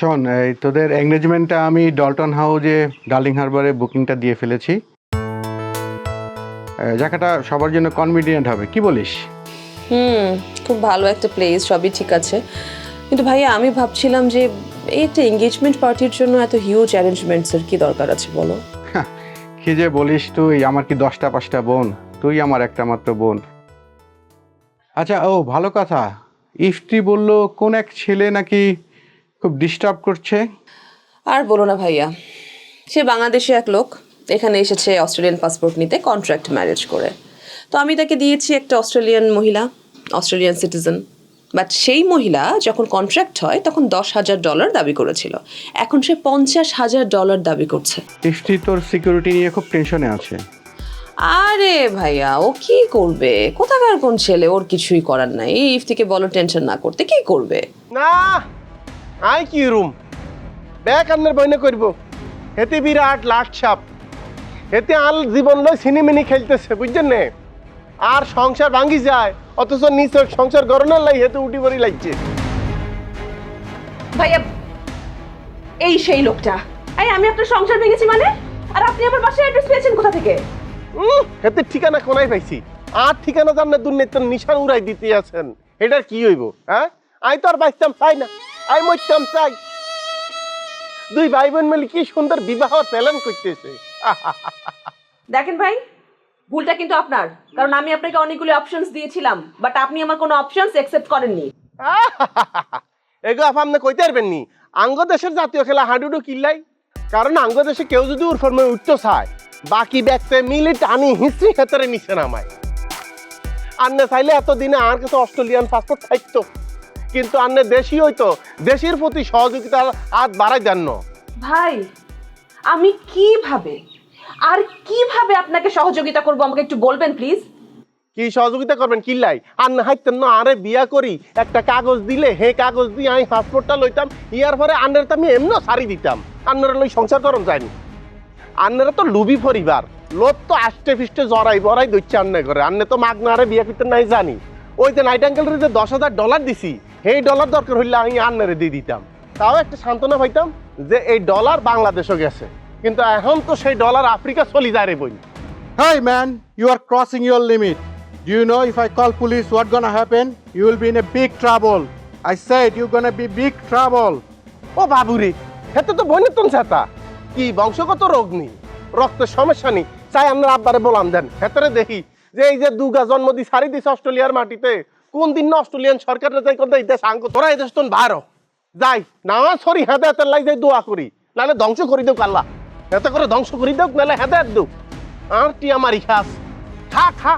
শোন এই তোদের এঙ্গেজমেন্টটা আমি ডলটন হাউজে ডার্লিং হারবারে বুকিংটা দিয়ে ফেলেছি। জায়গাটা সবার জন্য কনভিনিয়েন্ট হবে কি বলিস? হুম খুব ভালো একটা প্লেস সবই ঠিক আছে। কিন্তু ভাইয়া আমি ভাবছিলাম যে এই একটা এঙ্গেজমেন্ট পার্টির জন্য এত হিউজ অ্যারেঞ্জমেন্টসের কি দরকার আছে বলো? কি যে বলিস তুই আমার কি দশটা পাঁচটা বোন? তুই আমার একটা মাত্র বোন। আচ্ছা ও ভালো কথা। ইফতি বলল কোন এক ছেলে নাকি খুব ডিস্টার্ব করছে। আর বলো না ভাইয়া সে বাংলাদেশে এক লোক এখানে এসেছে অস্ট্রেলিয়ান পাসপোর্ট নিতে কন্ট্রাক্ট ম্যারেজ করে। তো আমি তাকে দিয়েছি একটা অস্ট্রেলিয়ান মহিলা অস্ট্রেলিয়ান সিটিজেন বাট সেই মহিলা যখন কন্ট্রাক্ট হয় তখন দশ হাজার ডলার দাবি করেছিল। এখন সে পঞ্চাশ হাজার ডলার দাবি করছে। তোর সিকিউরিটি নিয়ে খুব টেনশনে আছে। আরে ভাইয়া ও কি করবে? কোথাকার কোন ছেলে? ওর কিছুই করার নাই। এই ইফতিকে বলো টেনশন না করতে কি করবে? না! আই কি রুম? ব্যাক আন্নার বইনে করব হেতে বিরাট লাট সাপ হেতে আল জীবন লয় সিনেমিনি খেলতেছে বুঝছেন নে? আর সংসার ভাঙ্গি যায় অথচ নিচের সংসার গরনের লাই হেতে উঠি পড়ি লাগছে। ভাইয়া এই সেই লোকটা। এই আমি আপনার সংসার ভেঙেছি মানে? আর আপনি আমার বাসায় অ্যাড্রেস পেয়েছেন কোথা থেকে? হেতে ঠিকানা কোনায় পাইছি? আর ঠিকানা জানলে দুর্নীতির নিশান উড়াই দিতে আছেন। এটার কি হইব হ্যাঁ? আই তো আর বাঁচতাম চাই না? আই মরতাম চাই। দুই ভাই বোন মিলে কি সুন্দর বিবাহ প্ল্যান করতেছে। দেখেন ভাই ভুলটা কিন্তু আপনার। কারণ আমি আপনাকে অনেকগুলো অপশনস দিয়েছিলাম বাট আপনি আমার কোনো অপশনস অ্যাকসেপ্ট করেননি। এগো আপা আপনি কইতে পারবেন নি। আঙ্গ দেশের জাতীয় খেলা হাডুডু কিল্লাই। কারণ আঙ্গ দেশে কেউ যদি ওর ফর্মে উঠতে চায় বাকি ব্যক্তি মিলে টানি হিস্ট্রি ক্ষেত্রে নিচে নামায় আন্নে চাইলে এতদিনে আর কিছু অস্ট্রেলিয়ান পাসপোর্ট থাকতো। কিন্তু আন্নে দেশি হইতো। দেশের প্রতি সহযোগিতার হাত বাড়াই দেন ভাই আমি কীভাবে আর কীভাবে আপনাকে সহযোগিতা করব আমাকে একটু বলবেন প্লিজ কি সহযোগিতা করবেন? কিল্লাই আর না হাইতেন না আরে বিয়া করি একটা কাগজ দিলে হে কাগজ দিয়ে আমি পাসপোর্টটা লইতাম ইয়ার পরে আন্নের তো আমি এমনও সারি দিতাম আন্নারা লই সংসার করম যায়নি। আন্নারা তো লুবি পরিবার লোক তো আষ্টে ফিষ্টে জড়াই বড়াই দইচ্ছে আন্নে করে। আন্নে তো মাগ না আরে বিয়া করতে নাই জানি। ওই যে নাইট আঙ্কেলের যে দশ হাজার ডলার দিছি সেই ডলার দরকার হইলে আমি আন্নারে দিয়ে দিতাম। তাও একটা সান্ত্বনা পাইতাম যে এই ডলার বাংলাদেশও গেছে। কিন্তু এখন তো সেই ডলার আফ্রিকা চলি যায় রে বই hi man you are crossing your limit Do you know if I call police what gonna happen? You will be in a big trouble. I said you're gonna be big trouble. ও বাবুরে হেতে তো বইনের তুন ছাতা। কি বংশগত রোগ নেই রক্তের সমস্যা নেই চাই আপনার আব্বারে বলাম দেন। হেতরে দেখি যে এই যে দুগা জন্ম দি সারি দিছে অস্ট্রেলিয়ার মাটিতে। কোন দিন অস্ট্রেলিয়ান সরকার যাই তোরা এদেশ তো বারো যাই নামা সরি হেতে লাই যাই দোয়া করি। নাহলে ধ্বংস করি দেও কাল্লা। এত করে ধ্বংস করি দেও নাহলে হেতে দেও। আর টি আমার ইতিহাস খা খা।